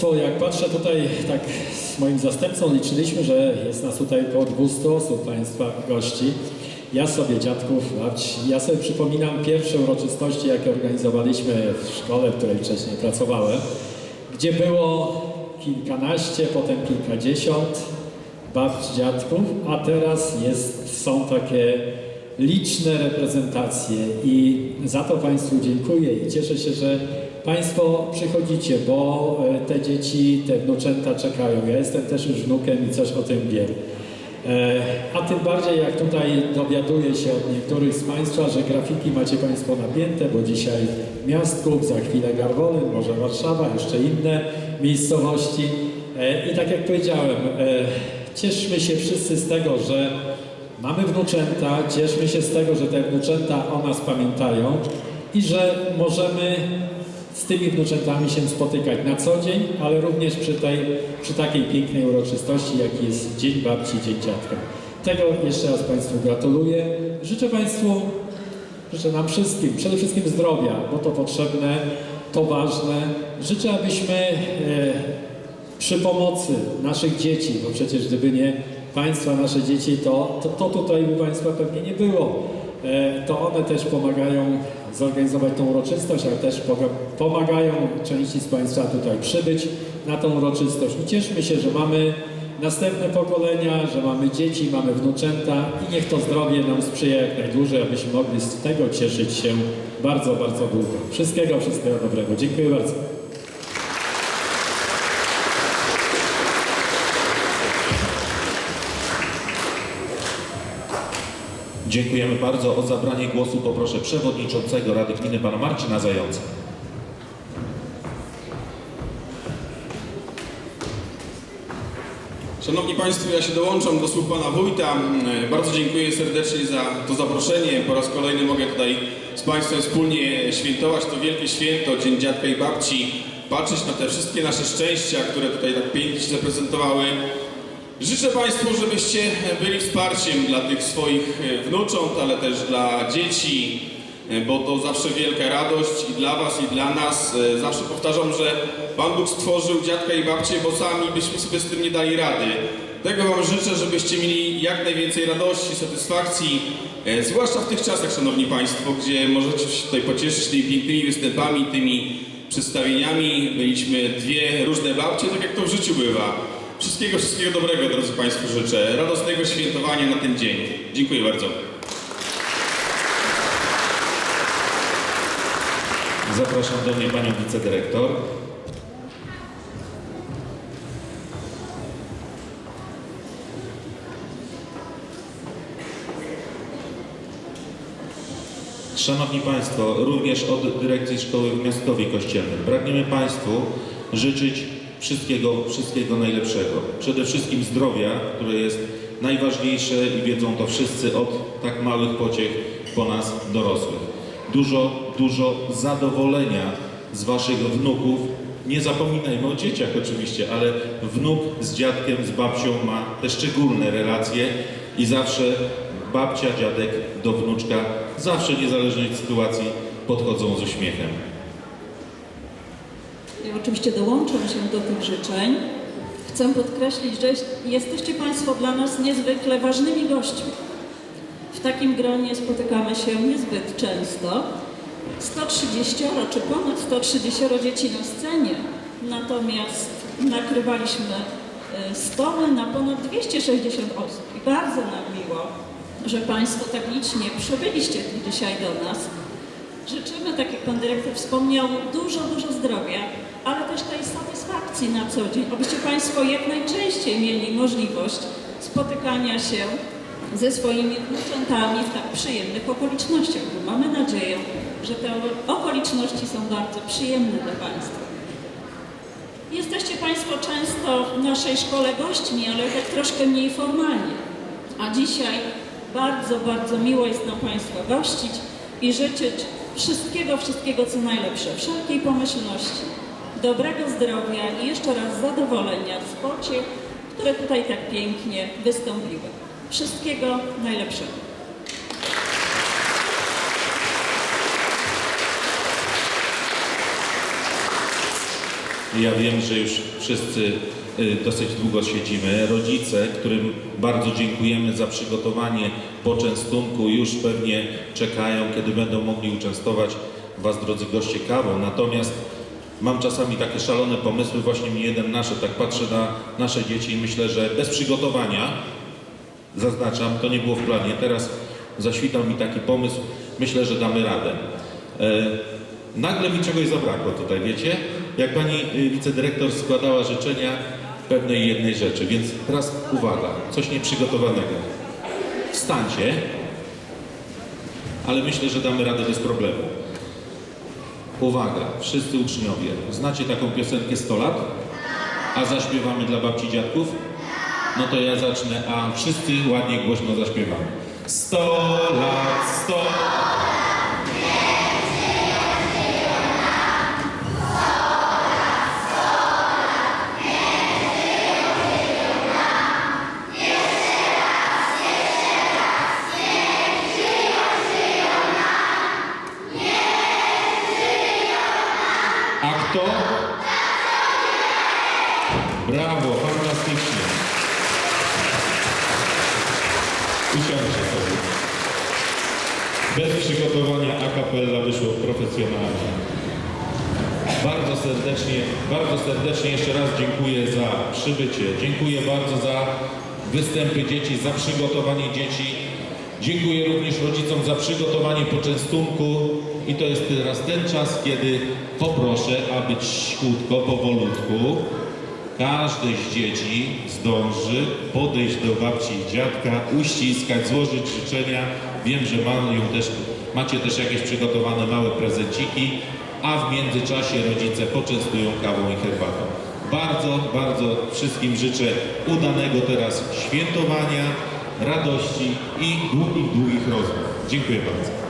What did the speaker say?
Państwo, jak patrzę tutaj, tak z moim zastępcą liczyliśmy, że jest nas tutaj około 200 osób Państwa gości. Ja sobie dziadków, ja sobie przypominam pierwsze uroczystości, jakie organizowaliśmy w szkole, w której wcześniej pracowałem, gdzie było kilkanaście, potem kilkadziesiąt babci, dziadków, a teraz jest, są takie liczne reprezentacje i za to Państwu dziękuję i cieszę się, że Państwo przychodzicie, bo e, te dzieci, te wnuczęta czekają. Ja jestem też już wnukiem i coś o tym wiem. E, A tym bardziej jak tutaj dowiaduję się od niektórych z Państwa, że grafiki macie Państwo napięte, bo dzisiaj Miastków, za chwilę Garwolyn, może Warszawa, jeszcze inne miejscowości. E, I tak jak powiedziałem, cieszmy się wszyscy z tego, że mamy wnuczęta, cieszmy się z tego, że te wnuczęta o nas pamiętają i że możemy z tymi wnuczętami się spotykać na co dzień, ale również przy, tej, przy takiej pięknej uroczystości, jaki jest Dzień Babci, Dzień Dziadka. Tego jeszcze raz Państwu gratuluję. Życzę Państwu, życzę nam wszystkim, przede wszystkim zdrowia, bo to potrzebne, to ważne. Życzę, abyśmy e, przy pomocy naszych dzieci, bo przecież gdyby nie Państwa, nasze dzieci, to, to, to tutaj u Państwa pewnie nie było. E, To one też pomagają zorganizować tą uroczystość, ale też pomagają części z Państwa tutaj przybyć na tą uroczystość. I cieszmy się, że mamy następne pokolenia, że mamy dzieci, mamy wnuczęta i niech to zdrowie nam sprzyja jak najdłużej, abyśmy mogli z tego cieszyć się bardzo, bardzo długo. Wszystkiego, wszystkiego dobrego. Dziękuję bardzo. Dziękujemy bardzo. O zabranie głosu poproszę przewodniczącego Rady Gminy pana Marcina Zająca. Szanowni Państwo, ja się dołączam do słów Pana Wójta. Mm, Bardzo dziękuję serdecznie za to zaproszenie. Po raz kolejny mogę tutaj z Państwem wspólnie świętować to wielkie święto, Dzień Dziadka i Babci, patrzeć na te wszystkie nasze szczęścia, które tutaj tak pięknie się zaprezentowały. Życzę Państwu, żebyście byli wsparciem dla tych swoich wnucząt, ale też dla dzieci, bo to zawsze wielka radość i dla Was, i dla nas. Zawsze powtarzam, że Pan Bóg stworzył dziadka i babcię, bo sami byśmy sobie z tym nie dali rady. Tego Wam życzę, żebyście mieli jak najwięcej radości, satysfakcji, zwłaszcza w tych czasach, Szanowni Państwo, gdzie możecie się tutaj pocieszyć tymi pięknymi występami, tymi przedstawieniami. Byliśmy dwie różne babcie, tak jak to w życiu bywa. Wszystkiego, wszystkiego dobrego, drodzy Państwo, życzę. Radosnego świętowania na ten dzień. Dziękuję bardzo. Zapraszam do mnie panią wicedyrektor. Szanowni Państwo, również od Dyrekcji Szkoły w Miastowie Kościelnym pragniemy Państwu życzyć wszystkiego, wszystkiego najlepszego. Przede wszystkim zdrowia, które jest najważniejsze i wiedzą to wszyscy od tak małych pociech po nas dorosłych. Dużo, dużo zadowolenia z Waszych wnuków. Nie zapominajmy o dzieciach oczywiście, ale wnuk z dziadkiem, z babcią ma te szczególne relacje i zawsze babcia, dziadek do wnuczka, zawsze niezależnie od sytuacji, podchodzą z uśmiechem. Oczywiście dołączam się do tych życzeń. Chcę podkreślić, że jesteście Państwo dla nas niezwykle ważnymi gośćmi. W takim gronie spotykamy się niezbyt często. 130 czy ponad 130 dzieci na scenie, natomiast nakrywaliśmy e, stoły na ponad 260 osób i bardzo nam miło, że Państwo tak licznie przybyliście tu dzisiaj do nas. Życzymy, tak jak Pan Dyrektor wspomniał, dużo, dużo zdrowia, ale też tej satysfakcji na co dzień, abyście Państwo jak najczęściej mieli możliwość spotykania się ze swoimi wnuczętami w tak przyjemnych okolicznościach, mamy nadzieję, że te okoliczności są bardzo przyjemne dla Państwa. Jesteście Państwo często w naszej szkole gośćmi, ale tak troszkę mniej formalnie. A dzisiaj bardzo, bardzo miło jest nam Państwa gościć i życzyć wszystkiego, wszystkiego co najlepsze, wszelkiej pomyślności, dobrego zdrowia i jeszcze raz zadowolenia z pociech, które tutaj tak pięknie wystąpiły. Wszystkiego najlepszego. Ja wiem, że już wszyscy y, dosyć długo siedzimy. Rodzice, którym bardzo dziękujemy za przygotowanie poczęstunku, już pewnie czekają, kiedy będą mogli uczęstować Was, drodzy goście, kawą. Natomiast mam czasami takie szalone pomysły, właśnie mi jeden nasze, tak patrzę na nasze dzieci i myślę, że bez przygotowania zaznaczam, to nie było w planie. Teraz zaświtał mi taki pomysł, myślę, że damy radę. E, nagle mi czegoś zabrakło tutaj, wiecie? Jak pani y, wicedyrektor składała życzenia pewnej jednej rzeczy, więc teraz uwaga, coś nieprzygotowanego. Wstańcie, ale myślę, że damy radę bez problemu. Uwaga, wszyscy uczniowie, znacie taką piosenkę 100 lat? A zaśpiewamy dla babci dziadków? No to ja zacznę, a wszyscy ładnie głośno zaśpiewamy. 100 lat, Brawo, fantastycznie. Usiądźcie sobie. Bez przygotowania a cappella wyszło profesjonalnie. Bardzo serdecznie, bardzo serdecznie jeszcze raz dziękuję za przybycie. Dziękuję bardzo za występy dzieci, za przygotowanie dzieci. Dziękuję również rodzicom za przygotowanie poczęstunku i to jest teraz ten czas, kiedy poproszę, aby cichutko, powolutku każde z dzieci zdąży podejść do babci i dziadka, uściskać, złożyć życzenia. Wiem, że mają też, macie też jakieś przygotowane małe prezenciki, a w międzyczasie rodzice poczęstują kawą i herbatą. Bardzo, bardzo wszystkim życzę udanego teraz świętowania, radości i długich, długich rozmów. Dziękuję bardzo.